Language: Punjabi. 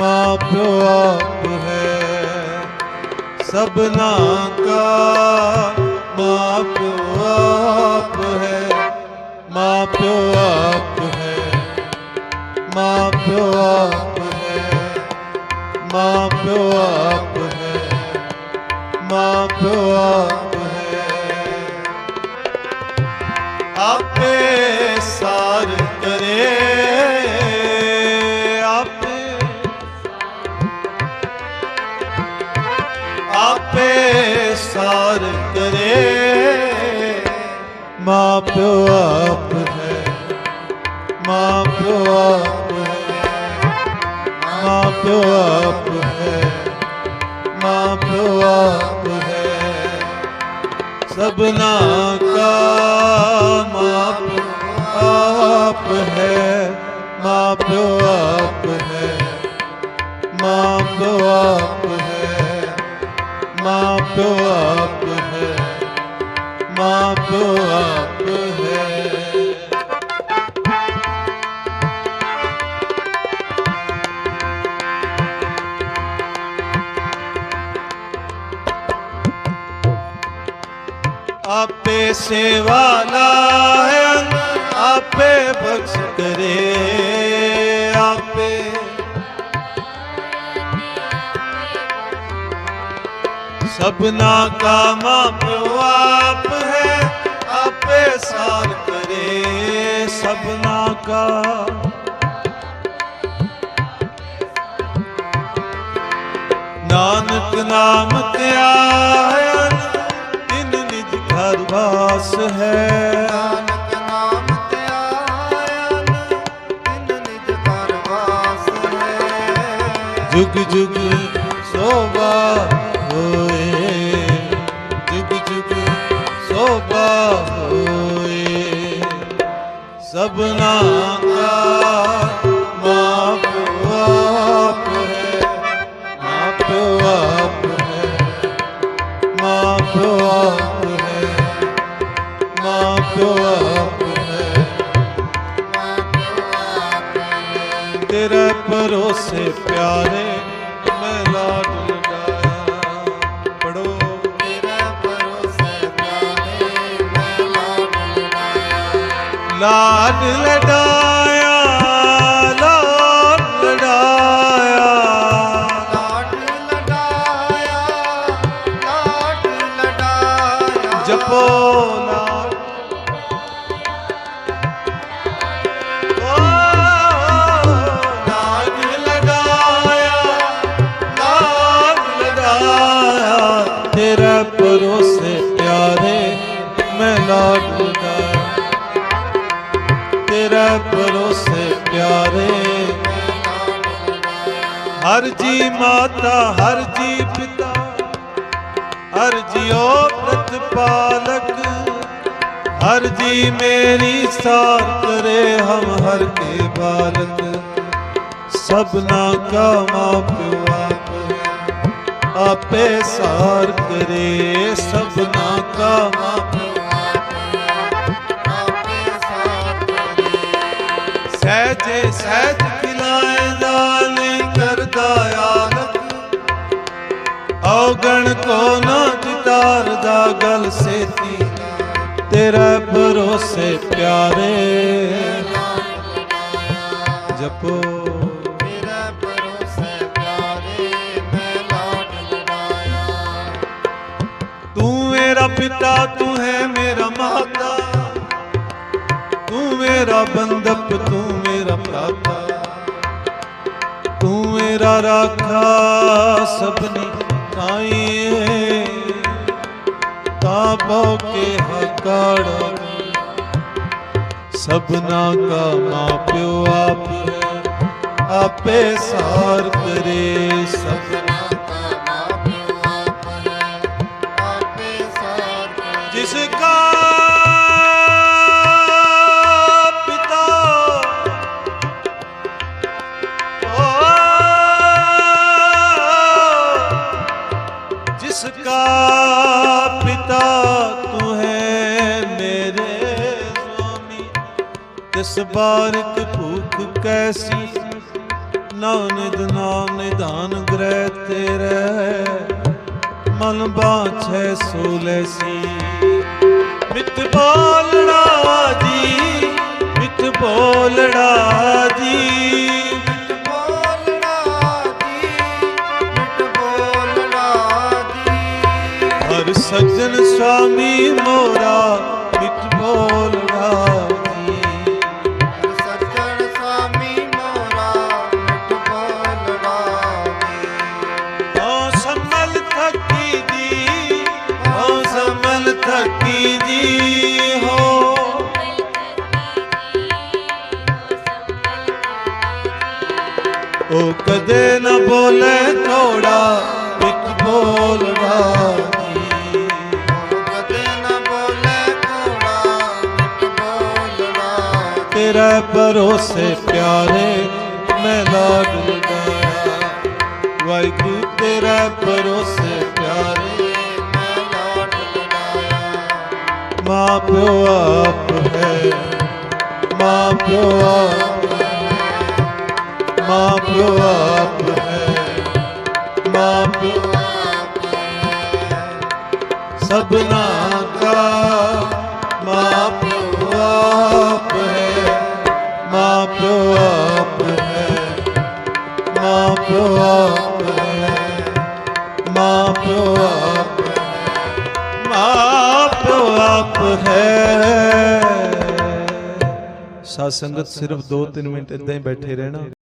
ਮਾਂ ਪਿਓ ਆਪ ਹੈ। ਸਭਨਾ ਕਾ ਮਾਂ ਪਿਓ ਆਪ ਹੈ। ਮਾਂ ਪਿਓ ਆਪ ਹੈ। ਮਾਂ ਪਿਓ ਆਪ ਹੈ। ਮਾਂ ਪਿਓ ਆਪ ਹੈ। ਮਾਂ ਪਿਓ ਆਪ ਮਾਂ ਪਿਓ ਆਪ ਹੈ। ਮਾਂ ਪਿਓ ਆਪ ਹੈ। ਮਾਂ ਪਿਓ ਆਪ ਹੈ। ਮਾਂ ਪਿਓ ਆਪ ਹੈ। ਸਭਨਾ ਕਾ ਮਾਂ ਪਿਓ ਆਪ ਹੈ। ਮਾਂ ਪਿਓ ਆਪ ਹੈ। ਮਾਂ ਪਿਓ ਆਪ ਹੈ। ਮਾਂ ਪਿਓ ਆਪ ਹੈ। ਮਾਂ ਪਿਓ ਆਪ ਆਪੇ ਸੇਵਾ ਲਾਇਨ ਆਪੇ ਬਖਸ਼ ਕਰੇ। ਆਪੇ। ਸਭਨਾ ਕਾ ਮਾਂ ਪਿਓ ਆਪ ਹੈ, ਆਪੇ ਸਾਰ ਕਰੇ। ਸਭਨਾ ਕਾ। ਨਾਨਕ ਨਾਮ ਧਿਆਇਨ ਵਾਸ ਹੈ ਨਾਨਕ ਨਾਮ ਧਿਆਇਨ ਤਿਨ ਨਿਜ ਘਰ ਵਾਸ ਹੈ ਜੁਗ ਜੁਗ ਸੋਭਾ ਹੋਏ ਜੁਗ ਜੁਗ ਸੋਭਾ ਹੋਏ ਸਭਨਾ ਕਾ ਪਿਆਰੇ ਮੈਂ ਲਾਡ ਲਗਾਇਆ। ਪੜੋ ਤੇਰੇ ਭਰੋਸੇ ਪਿਆਰੇ ਮੈਂ ਲਾਡ ਲਗਾਇਆ। ਲਾਡ। ਤੇਰਾ ਭਰੋਸੇ ਪਿਆਰੇ। ਹਰ ਜੀ ਮਾਤਾ, ਹਰ ਜੀ ਪਿਤਾ, ਹਰ ਜੀਓ ਪ੍ਰਤਪਾਲਕ, ਹਰ ਜੀ ਮੇਰੀ ਸਾਰ ਕਰੇ ਹਮ ਹਰ ਕੇ ਬਾਲਕ। ਸਭਨਾ ਕਾ ਆਪੇ ਸਾਰ ਕਰੇ। ਔਗਣ ਕੋ ਨਾ ਜਿਤਾਰਦਾ ਗਲ ਸੇਤੀ ਤੇਰਾ ਭਰੋਸੇ ਪਿਆਰੇ। ਜਪੋ। ਤੇਰੇ ਭਰੋਸੇ ਪਿਆਰੇ ਮੈਂ ਲਾਡ ਲਡਾਇਆ ਤੂੰ ਮੇਰਾ ਪਿਤਾ ਤੂੰ ਹੈ ਮੇਰਾ ਮਾਤਾ। ਤੂੰ ਮੇਰਾ ਬੰਦਪ ਤੂੰ ਮੇਰਾ ਭਰਾਤਾ। ਤੂੰ ਮੇਰਾ ਰਾਖਾ ਸਭਨੀ ਤਾਂ ਕੇ ਹਕਾੜਾ ਸਭਨਾ ਕਾ ਮਾਪਿਓ ਆਪ ਹੈ ਆਪੇ ਸਾਰ ਕਰੇ ਸਭਨਾ ਤਿਸ ਬਾਰਿਕ ਭੂਖ ਕੈਸੀ ਨਵ ਨਿਧ ਨਾਮ ਨਿਧਾਨ ਗ੍ਰਹਿ ਤੇਰੇ ਮਨ ਬਾਛੈ ਸੋਲੈਸੀ ਮਿੱਠ ਬੋਲੜਾ ਜੀ ਮਿੱਠ ਬੋਲੜਾ ਜੀ। ਸੱਜਣ ਸੁਆਮੀ ਮੋਰਾ ਉਹ ਕਦੇ ਨਾ ਬੋਲੇ ਥੋੜਾ ਮਿੱਠ ਬੋਲੜਾ ਕਦੇ ਨਾ ਬੋਲੇ ਤੇਰਾ ਭਰੋਸੇ ਪਿਆਰੇ, ਮੈਂ ਲਾਡ ਲਗਾਇਆ ਵਾਹਿਗੁਰੂ, ਤੇਰਾ ਭਰੋਸੇ ਪਿਆਰੇ, ਮੈਂ ਲਾਡ ਲਗਾਇਆ ਮਾਂ ਪਿਓ ਆਪ ਹੈ, ਮਾਂ ਪਿਓ ਆਪ ਹੈ ਮਾਂ ਪਿਓ ਆਪ ਹੈ ਮਾਂ ਸਭਨਾ ਕਾ ਮਾਂ ਆਪ ਹੈ ਮਾਂ ਆਪ ਹੈ ਮਾਂ ਆਪ ਹੈ ਮਾਂ ਆਪ ਹੈ ਆਪ ਹੈ। ਸਾਧ ਸੰਗਤ ਸਿਰਫ 2-3 ਮਿੰਟ ਇਦਾਂ ਹੀ ਬੈਠੇ ਰਹਿਣਾ।